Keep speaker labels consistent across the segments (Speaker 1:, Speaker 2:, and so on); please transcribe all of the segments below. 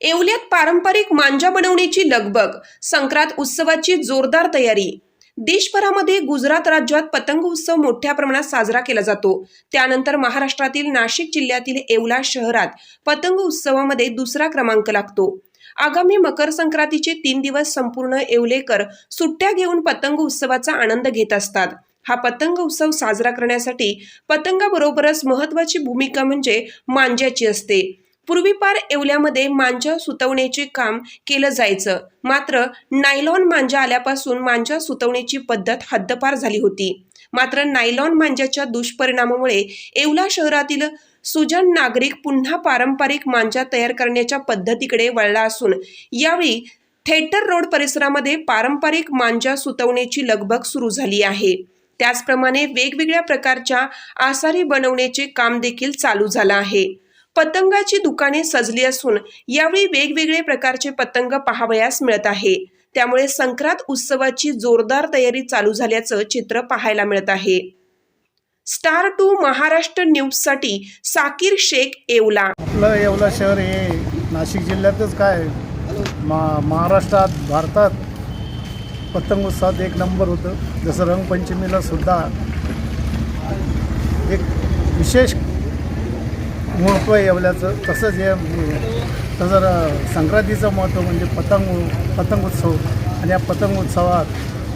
Speaker 1: येवल्यात पारंपरिक मांजा बनवण्याची लगबग संक्रांत उत्सवाची जोरदार तयारी. देशभरामध्ये गुजरात राज्यात पतंग उत्सव मोठ्या प्रमाणात साजरा केला जातो. त्यानंतर महाराष्ट्रातील नाशिक जिल्ह्यातील येवला शहरात पतंग उत्सवामध्ये दुसरा क्रमांक लागतो. आगामी मकर संक्रांतीचे तीन दिवस संपूर्ण येवलेकर सुट्ट्या घेऊन पतंग उत्सवाचा आनंद घेत असतात. हा पतंग उत्सव साजरा करण्यासाठी पतंगाबरोबरच महत्वाची भूमिका म्हणजे मांज्याची असते. पूर्वीपार येवल्यामध्ये मांजा सुतवण्याचे काम केलं जायचं. मात्र नायलॉन मांजा आल्यापासून मांजा सुतवण्याची पद्धत हद्दपार झाली होती. मात्र नायलॉन मांजाच्या दुष्परिणामामुळे येवला शहरातील सुजन नागरिक पुन्हा पारंपरिक मांजा तयार करण्याच्या पद्धतीकडे वळला असून यावेळी थेटर रोड परिसरामध्ये पारंपरिक मांजा सुतवण्याची लगबग सुरू झाली आहे. त्याचप्रमाणे वेगवेगळ्या प्रकारच्या आसारी बनवण्याचे काम देखील चालू झालं आहे. पतंगाची दुकाने सजली असून यावेळी वेगवेगळे प्रकारचे पतंग पाहावयास मिळत आहे. त्यामुळे संक्रांत उत्सवाची जोरदार तयारी चालू झाल्याचं चित्र पाहायला मिळत आहे. स्टार टू महाराष्ट्र न्यूजसाठी साकीर शेख येवला.
Speaker 2: आपलं येवला शहर हे नाशिक जिल्ह्यातच काय मा महाराष्ट्रात भारतात पतंग उत्सवात एक नंबर होतं. जसं रंगपंचमीला सुद्धा एक विशेष महत्त्व आहे येवल्याचं तसंच हे तसं संक्रांतीचं महत्त्व म्हणजे पतंग पतंग उत्सव. आणि या पतंग उत्सवात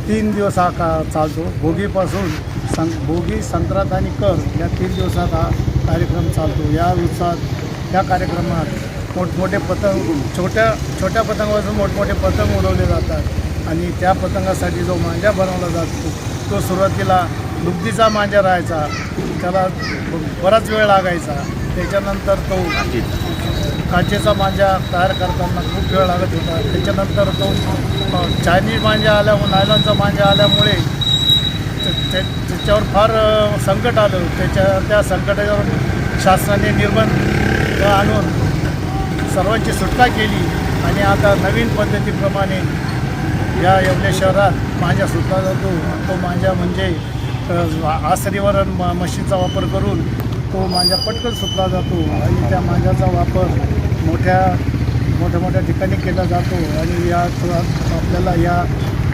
Speaker 2: तीन दिवस हा का चालतो. भोगीपासून सं भोगी संक्रांत आणि कर या तीन दिवसात हा कार्यक्रम चालतो. या उत्सवात या कार्यक्रमात मोठमोठे पतंग छोट्या छोट्या पतंगापासून मोठमोठे पतंग उडवले जातात. आणि त्या पतंगासाठी जो मांजा बनवला जातो तो सुरुवातीला दुग्धीचा मांजा राहायचा. त्याला बराच वेळ लागायचा. त्याच्यानंतर तो काचेचा मांजा तयार करताना खूप वेळ लागत होता. त्याच्यानंतर तो चायनीज मांजा आल्यामुळे नायलॉनचा मांजा आल्यामुळे त्या- त्याच्यावर फार संकट आलं. त्याच्या त्या संकटावर शासनाने निर्बंध आणून सर्वांची सुटका केली आणि आता नवीन पद्धतीप्रमाणे या येवले शहरात मांजा सुटला जातो. तो मांजा म्हणजे आसरीवरण आसरीवर म मशीनचा वापर करून तो मांजा पटकन सुटला जातो आणि त्या मांजाचा वापर मोठ्या मोठ्या मोठ्या ठिकाणी केला जातो आणि या आपल्याला या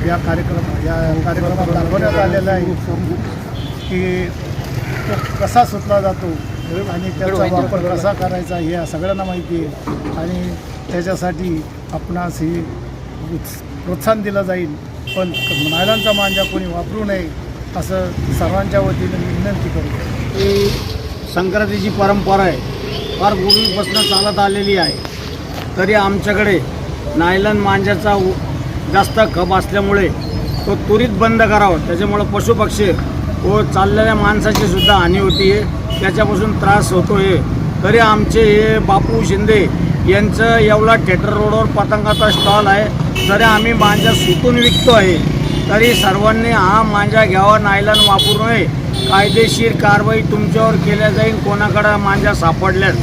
Speaker 2: या कार्यक्रम या कार्यक्रमात दाखवण्यात आलेलं आहे की तो कसा सुटला जातो आणि त्याचा वापर कसा करायचा हे सगळ्यांना माहिती आहे. आणि त्याच्यासाठी आपणास ही उत्स- प्रोत्साहन दिलं जाईल. पण महिलांचा मांजा कोणी वापरू नये असं सर्वांच्या वतीने मी विनंती
Speaker 3: करू संक्रांतीची परंपरा आहे. फार पूर्वीपासून चालत आलेली आहे. तरी आमच्याकडे नायलन मांजाचा उ- जास्त खप असल्यामुळे तो त्वरित बंद करावा. त्याच्यामुळं पशुपक्षी व चाललेल्या माणसाची सुद्धा हानी होती आहे त्याच्यापासून त्रास होतो आहे तरी आमचे हे बापू शिंदे यांचं येवला थिएटर रोडवर पतंगाचा स्टॉल आहे. तरी आम्ही मांजा सुटून विकतो आहे तरी सर्वांनी हा मांजा घ्यावा नायलन वापरू नये. कायदेशीर कारवाई तुमच्यावर केल्या जाईल कोणाकडे मांजा सापडल्यास